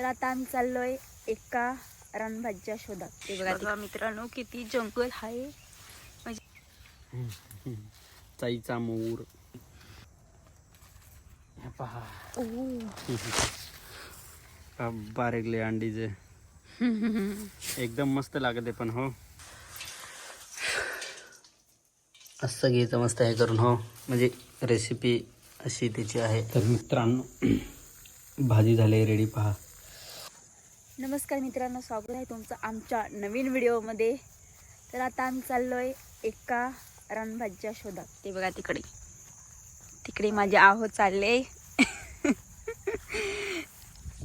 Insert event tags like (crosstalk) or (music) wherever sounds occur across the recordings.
तर आता आम्ही चाललोय एका रानभाज्या शोधात. ते बघा मित्रांनो किती जंगल आहे. म्हणजे चाईचा मोर. हे पहा. ओ. (laughs) का बारेकले अंडीचे एकदम मस्त लागते पण हो. असं घ्यायचं मस्त हे करून हो. म्हणजे रेसिपी अशी त्याची आहे. तर मित्रांनो (clears throat) भाजी झाली रेडी पहा. नमस्कार मित्रांनो स्वागत आहे तुमचं आमच्या नवीन व्हिडिओमध्ये. तर आता आम्ही चाललोय एका रानभाज्या शोधात. ते बघा तिकडे. तिकडे माझे आहो चालले.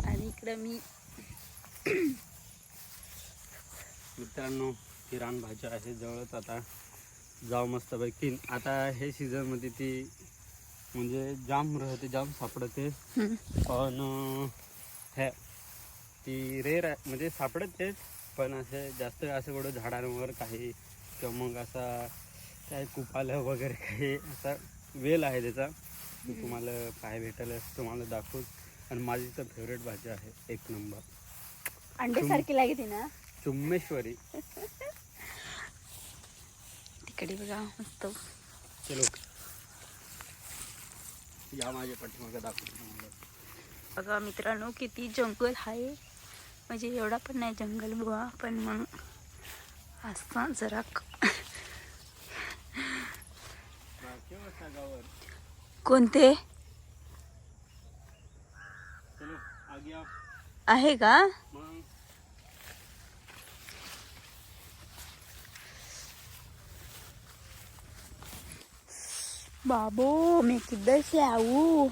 आणि इकडं मी मित्रांनो ती रानभाज्या आहे जवळच आता. जाऊ मस्तपैकी. आता हे सीझनमध्ये ती म्हणजे जाम राहते जाम सापडते. पण हे ती रेर आहे. म्हणजे सापडते पण असे जास्त असं कुठं झाडांवर काही किंवा मग असा काय कुपालं वगैरे काही असा वेल आहे त्याचा मी तुम्हाला पाय भेटेल तुम्हाला दाखवू. आणि माझी तर फेवरेट भाजी आहे एक नंबर अंड्यासारखी लागते ना? चुम्मेश्वरी. तिकडे बघा मस्त. चलो. या माझ्या पाठीमागं दाखवतो तुम्हाला. बघा मित्रांनो किती जंगल आहे. म्हणजे एवढा पण नाही जंगल बुवा पण मग असा जरा कोणते? आहे का? बाबू बाबो मी किधर से आऊ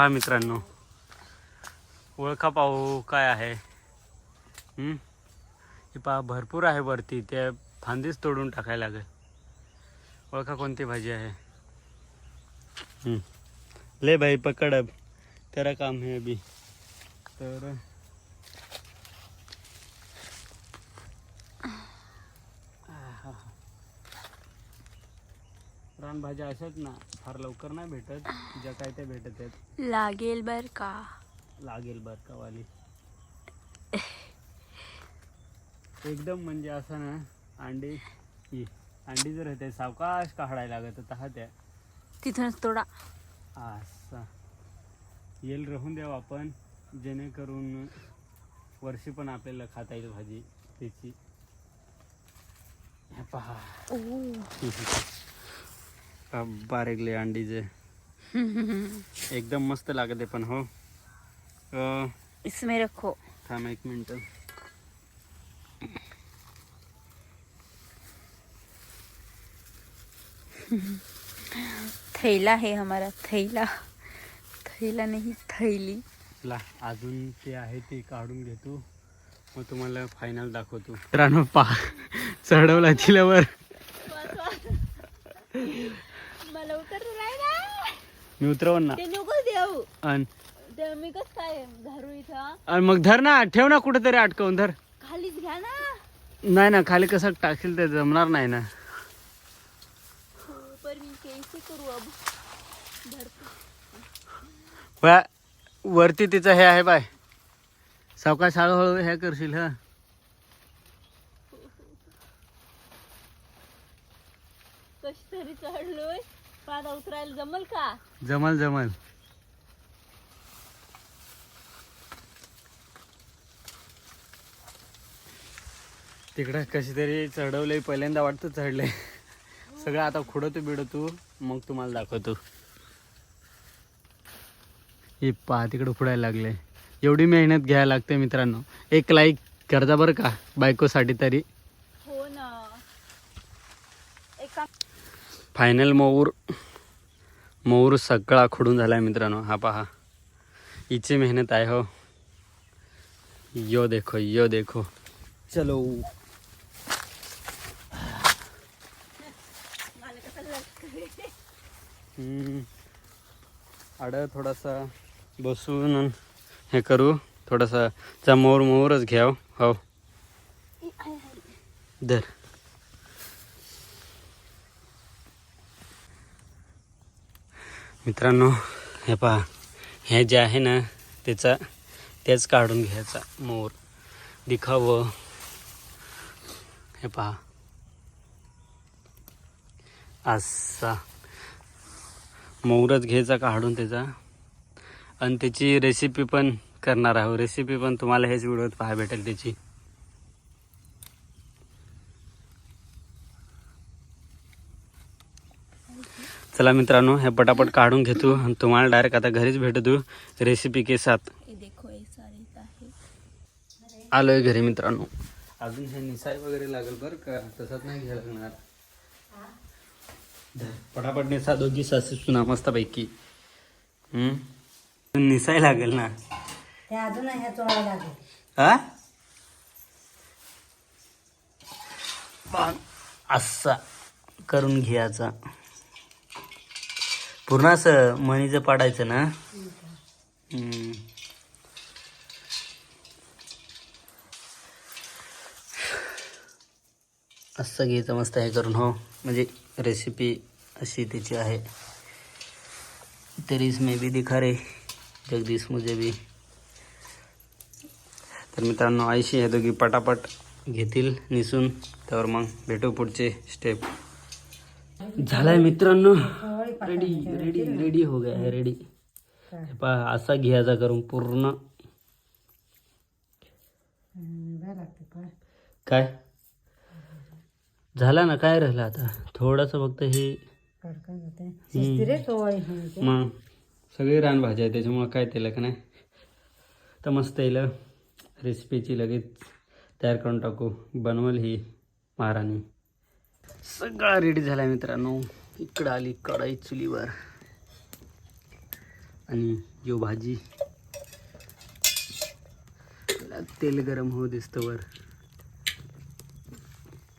हा मित्रांनो. ओळखा पाहू काय आहे. हम्म? हे पहा भरपूर आहे वरती. ते फांदीच तोडून टाकायला लागेल. ओळखा कोणती भाजी आहे. ले भाई पकड. अब तेरा काम है अभी तर रानभाज्या अशाच ना फार लवकर नाही भेटत. ज्या काय त्या भेटत आहेत. लागेल बर का? लागेल बर का वाली? एकदम म्हणजे असं ना अंडी ही अंडी जर होते सावकाश काढायला लागत तर हा त्या. तिथूनच तोडा. असा. येल राहून द्यावं आपण जेणेकरून वर्षी पण आपल्याला खाता येईल भाजी त्याची. हे पहा. (laughs) बारेकले अंडीचे (laughs) एकदम मस्त लागते पण हो। अं, इसमें रखो। थांब एक मिनिट। थैला है हमारा थैला। थैला नहीं थैली। ला अजून ते आहे ते काढून घेतो। मग तुम्हाला फायनल दाखवतो. मित्रांनो पहा चढवला तिल्यावर मी उतरवण ना. ते नको देऊ. अन. ते मी कस काय धरू इथं? अन मग धर ना ठेव ना कुठेतरी अटकवून धर. खालीच घ्या ना. नाही ना खाली कसं टाकशील ते जमणार नाही ना. हो, पर मी कैसे करू अब. धरतो बा वरती तिचं हे आहे बाय. सावकाश हळूहळू हे करशील हा. कशी तरी चढलोय. पादा उतरायला जमल का? जमल जमल. तिकडं कशी तरी चढवलंय पहिल्यांदा वाटतं चढलंय. सगळं आता खुडतो बिडतो मग तुम्हाला दाखवतो. हे पहा तिकडं खुडायला लागले एवढी मेहनत घ्यायला लागते मित्रांनो. एक लाईक करता बरं का बायकोसाठी तरी हो ना एका फायनल मऊर मऊर सगळा खुडून झालाय मित्रांनो. हा पहा. हिची मेहनत आहे हो. यो देखो यो देखो. चलो. आड थोडासा बसून हे करू. थोडासा मोर मोरच घ्याव. हो. आहे, आहे. धर. मित्रांनो हे पहा. हे जे आहे ना त्याचा तेच काढून घ्यायचा मोर. दिखावं. हे पहा. असा. मोरच घ्यायचा काढून त्याचा. आणि त्याची रेसिपी पण करणार आहोत. रेसिपी पण तुम्हाला हेच व्हिडिओत पाहायला भेटेल त्याची. चला मित्रांनो हे पटापट काढून घेतो आणि तुम्हाला डायरेक्ट आता घरीच भेटतो रेसिपी के साथ. हे देखो हे सारे आहे. आलोय घरी मित्रांनो. अजून हे निसाय वगैरे लागेल बरं का? तसंच नाही घ्यायला लागणार. पटापट निसा दोघी सासू सुना मस्तपैकी. हम्म? निसाय लागेल ना? ते अजून हा? असा करून घ्यायचा. पूर्ण असं मणीचं पाडायचं ना? असं घ्यायचं मस्त हे करून हो. म्हणजे रेसिपी अशी त्याची आहे. तरीच इसमें भी दिखा रे जगदीश मुझे भी. तर मित्रांनो आईशी हे दोघी पटापट घेतील निसून. तर मग भेटू पुढचे स्टेप झालाय मित्रांनो. रेडी रेडी रेडी हो. गया है रेडी पहा असा घ्यायचा करून पूर्ण. काय? झाला ना काय राहिलं आता? थोडंसं फक्त हे. मग सगळी रानभाज्या आहे त्याच्यामुळं काय त्याला का नाही तर मस्त येईल रेसिपीची लगेच तयार करून टाकू. बनवल ही महाराणी. सगळा रेडी झाला मित्रांनो. इकडं आली कढाई चुलीवर. आणि जो भाजी. तेल गरम होऊ दिसतं वर.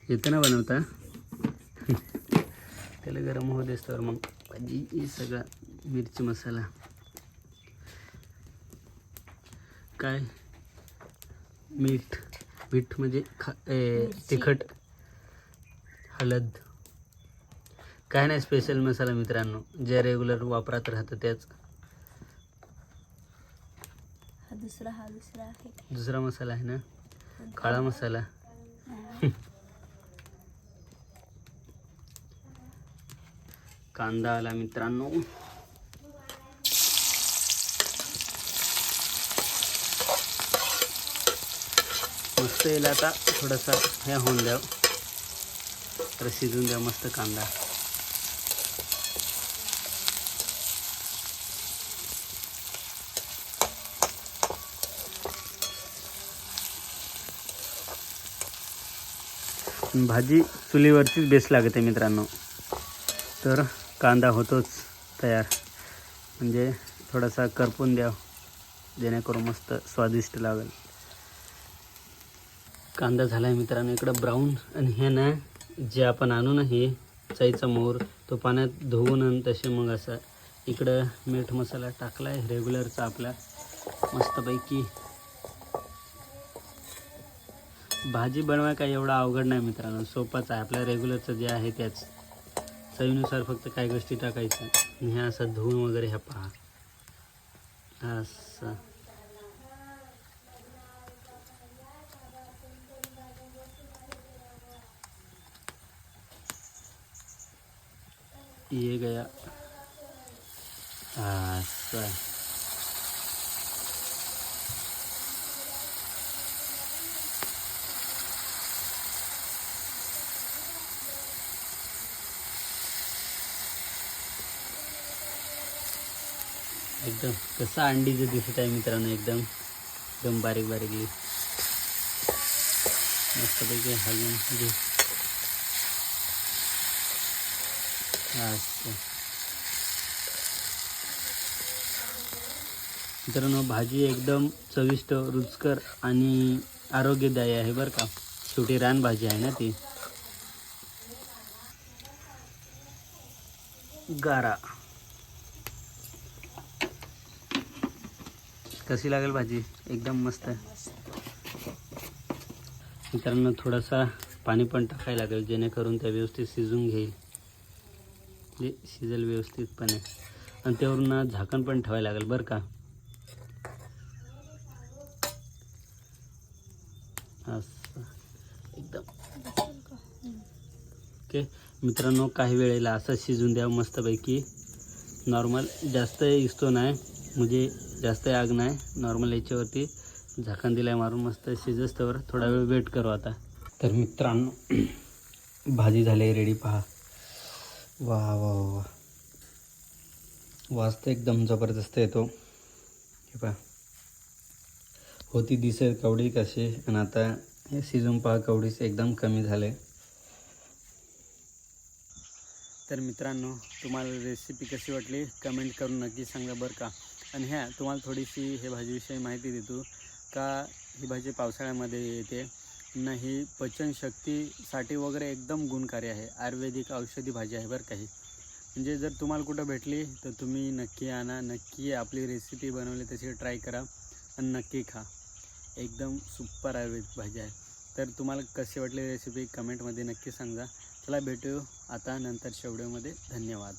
येतं ना बनवता? तेल गरम होऊ दिसतं मग भाजी हे सगळा मिरची मसाला. काय? मीठ. मीठ म्हणजे खा तिखट. हळद. काय नाही स्पेशल मसाला मित्रांनो. जे रेग्युलर वापरात राहतं त्याच. हा दुसरा हा दुसरा आहे. दुसरा मसाला आहे ना? काळा मसाला. कांदा आला मित्रांनो. मस्त येईल आता थोडासा. हे होऊन द्या. तर शिजून द्या मस्त कांदा. भाजी चुलीवरतीच बेस लागते मित्रांनो. तर कांदा होतोच तयार. म्हणजे थोडासा करपून द्या जेणेकरून मस्त स्वादिष्ट लागेल. कांदा झाला आहे मित्रांनो इकडं ब्राऊन आणि हे ना जे आपण आणू ना हे चाईचा मोर तो पाण्यात धुवून आणि तसे मग असा इकडं मीठ मसाला टाकला आहे रेग्युलरचा आपला. मस्तपैकी भाजी बनवाय काय एवढा अवघड नाही मित्रांनो. सोपाच आहे. आपल्या रेग्युलरचं जे आहे त्याच. चवीनुसार फक्त काही गोष्टी टाकायच्या. आणि ह्या असं धुवून वगैरे ह्या पहा. असं. ये गया. असं. एकदम कसं अंडीचं दिसत आहे मित्रांनो एकदम एकदम बारीक बारीक मस्तपैकी हलवून घे. मित्रांनो भाजी एकदम चविष्ट रुचकर आणि आरोग्यदायी आहे बरं का. शेवटी रानभाजी आहे ना ती. गारा. कशी लागेल भाजी. एकदम मस्त. मित्रांनो थोडासा पाणी पण टाकायला लागेल जेणेकरून त्या व्यवस्थित शिजून घेईल. जे शिजेल व्यवस्थितपणे. आणि त्यावरून ना झाकण पण ठेवायला लागेल बरं का. असं. एकदम. ओके. मित्रांनो काही वेळेला असं शिजून द्या मस्तपैकी. नॉर्मल जास्त इसतो नाही. म्हणजे जास्त आग नाही. नॉर्मल याच्यावरती झाकण दिलाय मारून मस्त शिजस्तवर. थोडा वेळ वेट करू आता. तर मित्रांनो (clears throat) भाजी झाली रेडी पहा. वा वा वा वास तर एकदम जबरदस्त येतो. हे पहा. होती दिसेल कवडी कशी आणि आता हे शिजून पहा कवडीच एकदम कमी झाले. तर मित्रांनो तुम्हाला रेसिपी कशी वाटली? कमेंट करून नक्की सांगा बरं का. आणि ह्या तुम्हाला थोडीशी हे भाजीविषयी माहिती देतो का ही भाजी पावसाळ्यामध्ये येते. न ही पचनशक्तीसाठी वगैरे एकदम गुणकारी आहे. आयुर्वेदिक औषधी भाजी आहे बरं काही म्हणजे जर तुम्हाला कुठं भेटली तर तुम्ही नक्की आणा नक्की आपली रेसिपी बनवली तशी ट्राय करा आणि नक्की खा. एकदम सुपर आयुर्वेदिक भाजी आहे. तर तुम्हाला कशी वाटली रेसिपी कमेंटमध्ये नक्की सांगा. चला भेटू आता नंतर शेवड्यामध्ये धन्यवाद.